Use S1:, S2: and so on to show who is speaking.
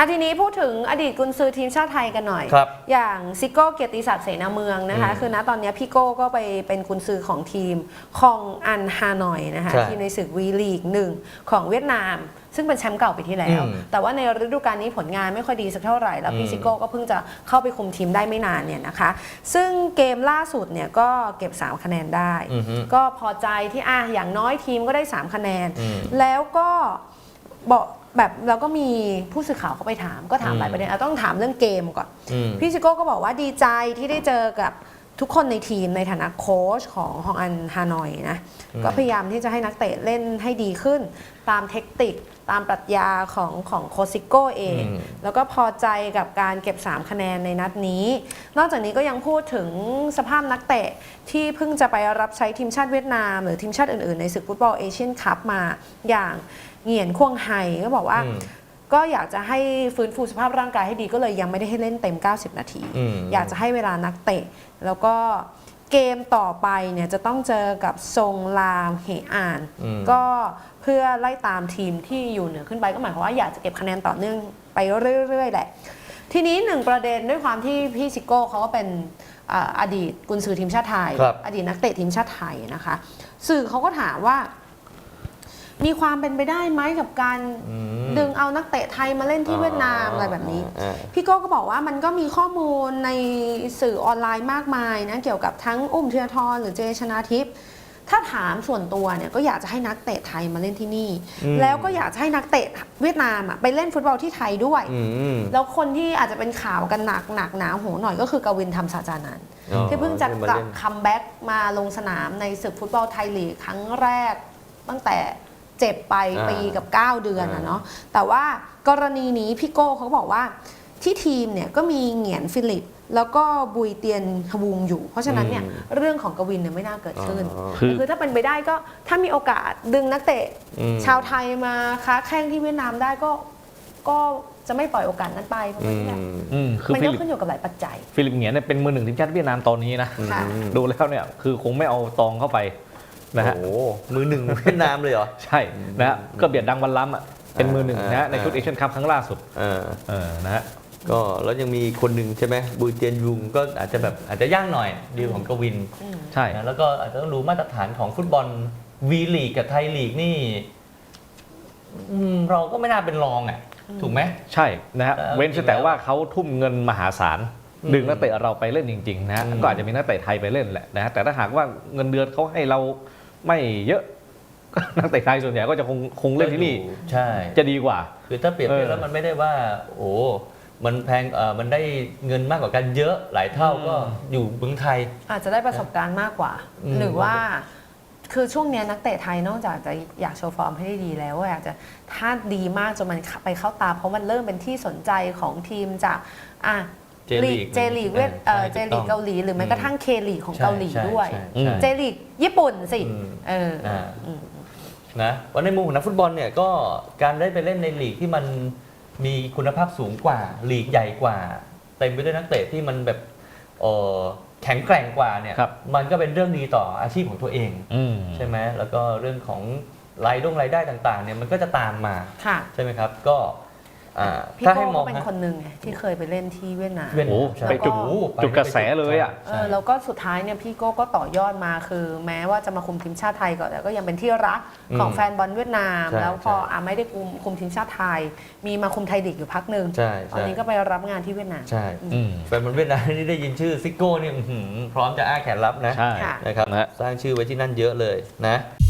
S1: อะทีนี้พูดถึงอดีตกุนซือทีมชาติไทยกันหน่อย
S2: ครับ
S1: อย่างซิโก้เกียรติศักดิ์เสนาเมืองนะคะ
S2: อืม
S1: คือณตอนนี้พี่โก้ก็ไปเป็นกุนซือของทีมคองอันฮานอยนะคะ
S2: ใช่
S1: ทีมในศึกวีลีกหนึ่งของเวียดนาม ซึ่งเป็นแชมป์เก่าไปที่แล้ว
S2: อืม
S1: แต่ว่าในฤดูกาลนี้ผลงานไม่ค่อยดีสักเท่าไหร่แล้วพี่
S2: อืม
S1: ซิโก้ก็เพิ่งจะเข้าไปคุมทีมได้ไม่นานเนี่ยนะคะ ซึ่งเกมล่าสุดเนี่ยก็เก็บ3คะแนนได้
S2: อือฮึ
S1: ก็พอใจที่อะอย่างน้อยทีมก็ได้ 3 คะแนน
S2: อืม
S1: แล้วก็ บอกแบบเราก็มีผู้สื่อข่าวเขาไปถามก็ถาม
S2: อืม
S1: หลายประเด็นเอาต้องถามเรื่องเกมก่อน
S2: อืม
S1: พี่ซิโก้ก็บอกว่าดีใจที่ได้เจอกับ ทุกคนในทีมในฐานะโค้ชของฮองอันฮานอยนะ
S2: อืม
S1: ก็พยายามที่จะให้นักเตะเล่นให้ดีขึ้น ตามเทคนิคตามปรัชญาของของโคชซิโก้เอง
S2: อืม
S1: แล้วก็พอใจกับการเก็บ 3 คะแนนในนัดนี้ นอกจากนี้ก็ยังพูดถึงสภาพนักเตะที่เพิ่งจะไปรับใช้ทีมชาติเวียดนาม หรือทีมชาติอื่นๆ ในศึกฟุตบอลเอเชียนคัพมาอย่างเหงียนควงไฮก็บอกว่า
S2: อืม
S1: ก็อยากจะให้ฟื้นฟูสภาพร่างกายให้ดีก็เลยยังไม่ได้ให้เล่นเต็ม 90 นาที
S2: อืม
S1: อยากจะให้เวลานักเตะ แล้วก็เกมต่อไปเนี่ยจะต้องเจอกับทรงลามเหอ่าน
S2: อืม
S1: ก็เพื่อไล่ตามทีมที่อยู่เหนือขึ้นไปก็หมายความว่าอยากจะเก็บคะแนนต่อเนื่องไปเรื่อยๆแหละ ทีนี้หนึ่งประเด็นด้วยความที่พี่ซิโก้เขาก็เป็นอ่าอดีตกุนซือทีมชาติไทย
S2: ครับ
S1: อดีตนักเตะทีมชาติไทยนะคะ สื่อเขาก็ถามว่า มีความเป็นไปได้ไหมกับการ
S2: อืม
S1: ดึงเอานักเตะไทยมาเล่นที่เวียดนามอะไรแบบนี้
S2: อ่า
S1: พี่โก้ก็บอกว่ามันก็มีข้อมูลในสื่อออนไลน์มากมายนะเกี่ยวกับทั้งอุ้มเทียทรหรือเจชนาทิพย์ถ้าถามส่วนตัวเนี่ยก็อยากจะให้นักเตะไทยมาเล่นที่นี่
S2: อืม
S1: แล้วก็อยากจะให้นักเตะเวียดนามอะไปเล่นฟุตบอลที่ไทยด้วย
S2: อืม
S1: แล้วคนที่อาจจะเป็นข่าวกันหนักหนักหนาหูหน่อยก็คือกวินธรรมศาจานันท์
S2: อ๋อ
S1: ที่เพิ่งจะ
S2: ที่มาก
S1: ลับ
S2: เล่น
S1: คัมแบ็กมาลงสนามในศึกฟุตบอลไทยลีกครั้งแรกตั้งแต่ เจ็บไป
S2: อ่า
S1: ปีกับ 9 เดือน
S2: อ่า
S1: อะเนาะแต่ว่ากรณีนี้พี่โก้เขาบอกว่าที่ทีมเนี่ยก็มีเหงียนฟิลิป แล้วก็บุยเตียนฮวุงอยู่ เพราะฉะนั้นเนี่ยเรื่องของกวินเนี่ยไม่น่าเกิดขึ้น
S2: อ๋อ
S3: คือ
S1: คือถ้าเป็นไปได้ก็ถ้ามีโอกาสดึงนักเตะ
S2: อืม
S1: ชาวไทยมาค้าแข่งที่เวียดนามได้ก็ก็จะไม่ปล่อยโอกาสนั้นไปเพราะ
S2: อื
S1: ว่าเนี่ย
S2: ม
S3: อืมคือ
S1: มัน
S3: ฟิ
S1: ก็
S3: ลิป
S1: ขึ้นอยู่กับหลายปัจจัย
S3: ฟิลิปเหงียนเนี่ยเป็นมือหนึ่งทีมชาติเวียดนามตอนนี้นะ
S1: ค่ะ
S3: ดูแล้วเนี่ยคือคงไม่เอาตองเข้าไป นะฮะ
S2: โอ้โหมือหนึ่งเวียดนามเลยเหรอ
S3: ใช่นะฮะก็เบียดดังวันล้ำอะเป็นมือหนึ่งนะฮะ
S2: อ่า
S3: ในชุดเอเชียนคัพครั้งล่าสุด
S2: เออ
S3: เออนะฮะ
S2: ก็แล้วยังมีคนหนึ่งใช่ไหมบุยเตียนยุงก็อาจจะแบบอาจจะย่างหน่อยดีลของกวิน
S3: ใช่
S2: นะแล้วก็อาจจะต้องรู้มาตรฐานของฟุตบอลวีลีกกับไทยลีกนี่อืมเราก็ไม่น่าเป็นรองอะถูกไหม
S3: ใช่นะฮะ
S2: เออ
S3: เว้น
S2: จริงๆ
S3: แต่ว่าเขาทุ่มเงินมหาศาล
S2: อืม
S3: ดึงนักเตะเราไปเล่นจริงๆนะฮะ
S2: อืม
S3: ก็อาจจะมีนักเตะไทยไปเล่นแหละนะฮะแต่ถ้าหากว่าเงินเดือนเขาให้เรา ไม่เยอะ นักเตะไทยส่วนใหญ่ก็จะคงคงเล่นที่นี่
S2: ใช่
S3: จะดีกว่า
S2: คือถ้าเปรียบเทียบ
S3: เออ
S2: แล้วมันไม่ได้ว่า โอ้มันแพงเออมันได้เงินมากกว่ากันเยอะหลายเท่า
S3: อืม
S2: ก็อยู่เมืองไทย
S1: อาจจะได้ประสบการณ์มากกว่า
S2: อืม
S1: หรือว่าคือช่วงเนี้ยนักเตะไทยนอกจากจะอยากโชว์ฟอร์มให้ได้ดีแล้วอยากจะถ้าดีมากจนมันไปเข้าตา เพราะมันเริ่มเป็นที่สนใจของทีมจากอะ
S2: เจลีก
S1: เจลีกเวียดเอ่อ
S2: ใช่
S1: เจลีกเกาหลีหรือแม้กระทั่งเคลีกของเกาหลี
S2: ใช่
S1: ด้วย
S2: ใช่
S3: อืม
S2: ใช่
S1: เจลีกญี่ปุ่นสิ
S2: อืม
S1: เอออ
S2: อ่า
S1: อืม
S2: นะวันในมุมของนักฟุตบอลเนี่ยก็การได้ไปเล่นในลีกที่มันมีคุณภาพสูงกว่าลีกใหญ่กว่าเต็มไปด้วยนักเตะที่มันแบบเอ่อแข็งแกร่งกว่าเนี่ย
S3: ครับ
S2: มันก็เป็นเรื่องดีต่ออาชีพของตัวเอง
S3: อืม
S2: ใช่ไหมแล้วก็เรื่องของรายได้รายได้ต่างๆเนี่ยมันก็จะตามมา
S1: ค่ะ
S2: ใช่ไหมครับ ก็ อ่า
S1: พี่
S2: ถ้า
S1: โก้
S2: ให้ม
S1: ก็
S2: อง
S1: เป็น
S2: นะ
S1: คนหนึ่งไงที่เคยไปเล่นที่เวียดนาม
S2: เวียด
S3: โอ้
S2: นามใช่
S3: ไปจุด
S2: โอ้ไป
S3: จุดกระแสเลยอะ
S1: เออแล้วก็สุดท้ายเนี่ยพี่โก้ก็ต่อยอดมาคือ แม้ว่าจะมาคุมทีมชาติไทยก่อนแต่ก็ยังเป็นที่รักของ
S2: อืม
S1: แฟนบอลเวียดนาม
S2: ใช่
S1: แล้วพอ
S2: ใช่
S1: อะไม่ได้คุมคุมทีมชาติไทย มีมาคุมไทยลีกอยู่พักหนึ่ง
S2: ใช่
S1: ตอน
S2: ใช่
S1: นี้ก็ไปรับงานที่เวียดนาม
S2: ใช่
S3: อืม
S2: แฟนบอลเวียดนามนี่ได้ยินชื่อซิโก้เนี่ยอื้อหือพร้อมจะอ้าแขนรับนะ
S3: ใช่
S1: ค่ะ
S2: นะครับ
S3: นะฮะ
S2: สร้างชื่อไว้ที่นั่นเยอะเลยนะ
S4: พ